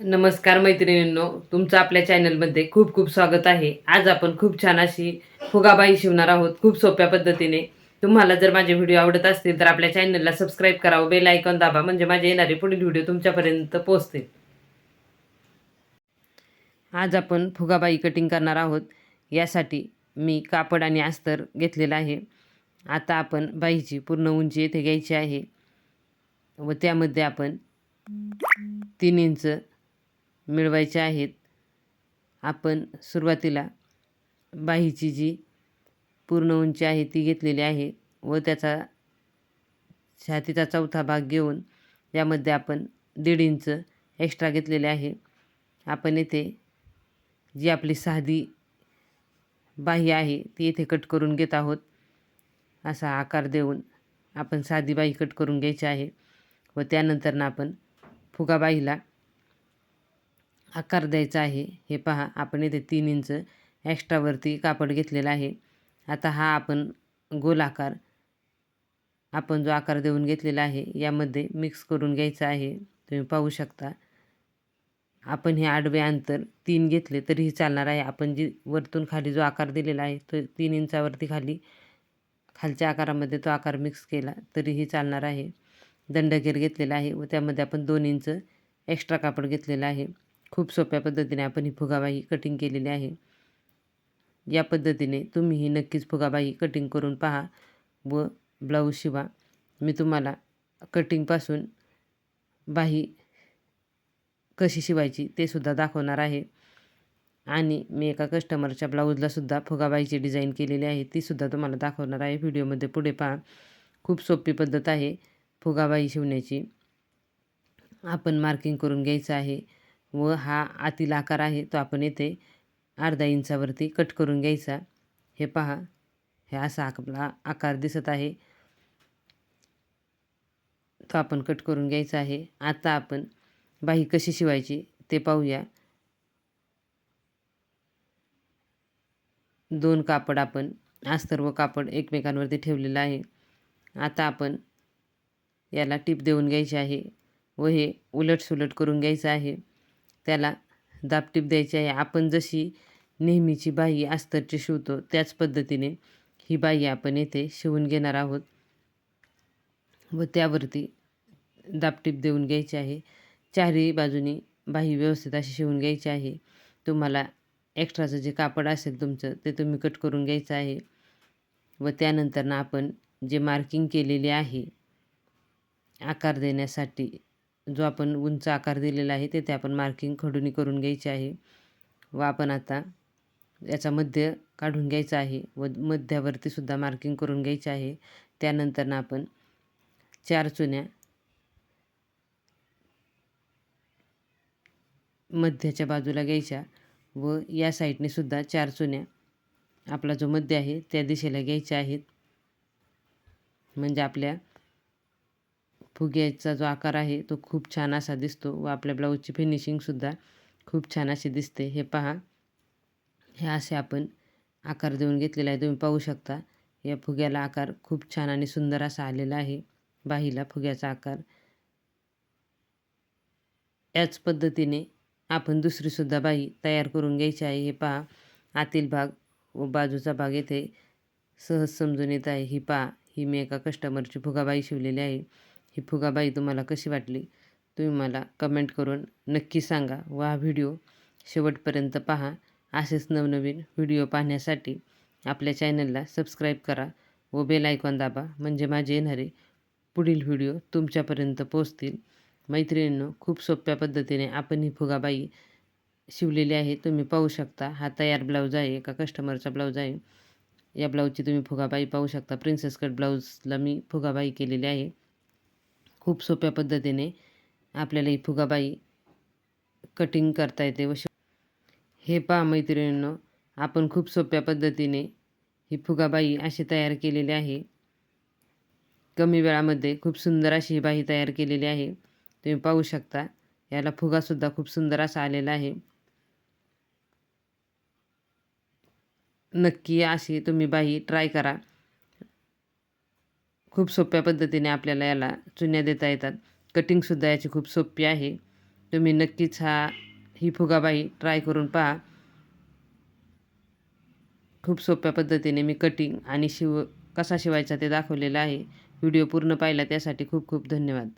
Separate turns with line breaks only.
नमस्कार मैत्रिणींनो तुमचं आपल्या चॅनलमध्ये खूप खूप स्वागत आहे. आज आपण खूप छान अशी फुगाबाई शिवणार आहोत खूप सोप्या पद्धतीने. तुम्हाला जर माझे व्हिडिओ आवडत असतील तर आपल्या चॅनलला सबस्क्राईब करावं बेल आयकॉन दाबा म्हणजे माझे येणारे पुढील व्हिडिओ तुमच्यापर्यंत पोहोचतील. आज आपण फुगाबाई कटिंग करणार आहोत. यासाठी मी कापड आणि अस्तर घेतलेलं आहे. आता आपण बाईची पूर्ण उंची येथे घ्यायची आहे. व त्यामध्ये आपण तीन इंच मिळवायचे आहेत. आपण सुरुवातीला बाहीची जी पूर्ण उंची आहे ती घेतलेली आहे व त्याचा छातीचा चौथा भाग घेऊन यामध्ये आपण दीड इंच एक्स्ट्रा घेतलेले आहे. आपण येथे जी आपली साधी बाही आहे ती येथे कट करून घेत आहोत. असा आकार देऊन आपण साधी बाही कट करून घ्यायची आहे व त्यानंतरनं आपण फुगाबाईला आकार द्यायचा आहे. हे पहा आपण इथे तीन इंच एक्स्ट्रावरती कापड घेतलेला आहे. आता हा आपण गोल आकार आपण जो आकार देऊन घेतलेला आहे यामध्ये मिक्स करून घ्यायचा आहे. तुम्ही पाहू शकता. आपण हे आडवे अंतर तीन घेतले तरीही चालणार आहे. आपण जी वरतून खाली जो आकार दिलेला आहे तो तीन इंचावरती खाली खालच्या आकारामध्ये तो आकार मिक्स केला तरीही चालणार आहे. दंडगेर घेतलेला आहे व त्यामध्ये आपण दोन इंच एक्स्ट्रा कापड घेतलेलं आहे. खूप सोप्या पद्धतीने आपण ही फुगाबाई कटिंग केलेली आहे. या पद्धतीने तुम्हीही नक्कीच फुगाबाई कटिंग करून पहा व ब्लाऊज शिवा. मी तुम्हाला कटिंगपासून बाही कशी शिवायची ते सुद्धा दाखवणार आहे. आणि मी एका कस्टमरच्या ब्लाऊजलासुद्धा फुगाबाईची डिझाईन केलेली आहे तीसुद्धा तुम्हाला दाखवणार आहे. व्हिडिओमध्ये पुढे पहा. खूप सोपी पद्धत आहे फुगाबाई शिवण्याची. आपण मार्किंग करून घ्यायचं आहे. व हा आतील आकार आहे तो आपण येथे अर्धा इंचावरती कट करून घ्यायचा. हे पहा हे असा आपला आकार दिसत आहे. तो आपण कट करून घ्यायचा आहे. आता आपण बाही कशी शिवायची ते पाहूया. दोन कापड आपण अस्तर व कापड एकमेकांवरती ठेवलेलं आहे. आता आपण याला टीप देऊन घ्यायची आहे व हे उलट सुलट करून घ्यायचं आहे. त्याला दाबटीप द्यायची आहे. आपण जशी नेहमीची बाई अस्तरची शिवतो त्याच पद्धतीने ही बाई आपण येथे शिवून घेणार आहोत. व त्यावरती दाबटीप देऊन घ्यायची आहे. चारही बाजूनी बाही व्यवस्थित अशी शिवून घ्यायची आहे. तुम्हाला एक्स्ट्राचं जे कापड असेल तुमचं ते तुम्ही कट करून घ्यायचं आहे. व त्यानंतरनं आपण जे मार्किंग केलेले आहे आकार देण्यासाठी जो आपण उंच आकार दिलेला आहे तेथे आपण मार्किंग खडूनी करून घ्यायची आहे. व आपण आता याचा मध्य काढून घ्यायचा आहे व मध्यावरती सुद्धा मार्किंग करून घ्यायचे आहे. त्यानंतरनं आपण चार चुन्या मध्याच्या बाजूला घ्यायच्या व या साईडने सुद्धा चार चुन्या आपला जो मध्य आहे त्या दिशेला घ्यायच्या आहेत. म्हणजे आपल्या फुग्याचा जो आकार आहे तो खूप छान असा दिसतो व आपल्या ब्लाऊजची फिनिशिंगसुद्धा खूप छान अशी दिसते. हे पहा. हे असे आपण आकार देऊन घेतलेला आहे. तुम्ही पाहू शकता या फुग्याला आकार खूप छान आणि सुंदर असा आलेला आहे. बाहीला फुग्याचा आकार. याच पद्धतीने आपण दुसरीसुद्धा बाई तयार करून घ्यायची आहे. हे पहा. आतील भाग व बाजूचा भाग येथे सहज समजून येत आहे. ही पहा. ही मी एका कस्टमरची फुगाबाई शिवलेली आहे. ही फुगाबाई तुम्हाला कशी वाटली तुम्ही मला कमेंट करून नक्की सांगा व हा व्हिडिओ शेवटपर्यंत पहा. असेच नवनवीन व्हिडिओ पाहण्यासाठी आपल्या चॅनलला सबस्क्राईब करा व बेल आयकॉन दाबा. म्हणजे माझे येणारे पुढील व्हिडिओ तुमच्यापर्यंत पोचतील मैत्रिणींनो खूप सोप्या पद्धतीने आपण ही फुगाबाई शिवलेली आहे. तुम्ही पाहू शकता हा तयार ब्लाऊज आहे एका कस्टमरचा ब्लाऊज आहे. या ब्लाऊजची तुम्ही फुगाबाई पाहू शकता. प्रिन्सेस कट ब्लाऊजला मी फुगाबाई केलेली आहे. खूप सोप्या पद्धतीने आपल्याला ही फुगाबाई कटिंग करता येते व हे पहा मैत्रिणींनो आपण खूप सोप्या पद्धतीने ही फुगाबाई अशी तयार केलेली आहे. कमी वेळामध्ये खूप सुंदर अशी ही बाई तयार केलेली आहे. तुम्ही पाहू शकता याला फुगासुद्धा खूप सुंदर असा आलेला आहे. नक्की अशी तुम्ही बाई ट्राय करा. खूप सोप्या पद्धतीने आपल्याला याला चुन्या देता येतात. कटिंगसुद्धा याची खूप सोपी आहे. तुम्ही नक्कीच हा ही फुगाबाई ट्राय करून पहा. खूप सोप्या पद्धतीने मी कटिंग आणि शिव कसा शिवायचा ते दाखवलेलं आहे. व्हिडिओ पूर्ण पाहिला त्यासाठी खूप खूप धन्यवाद.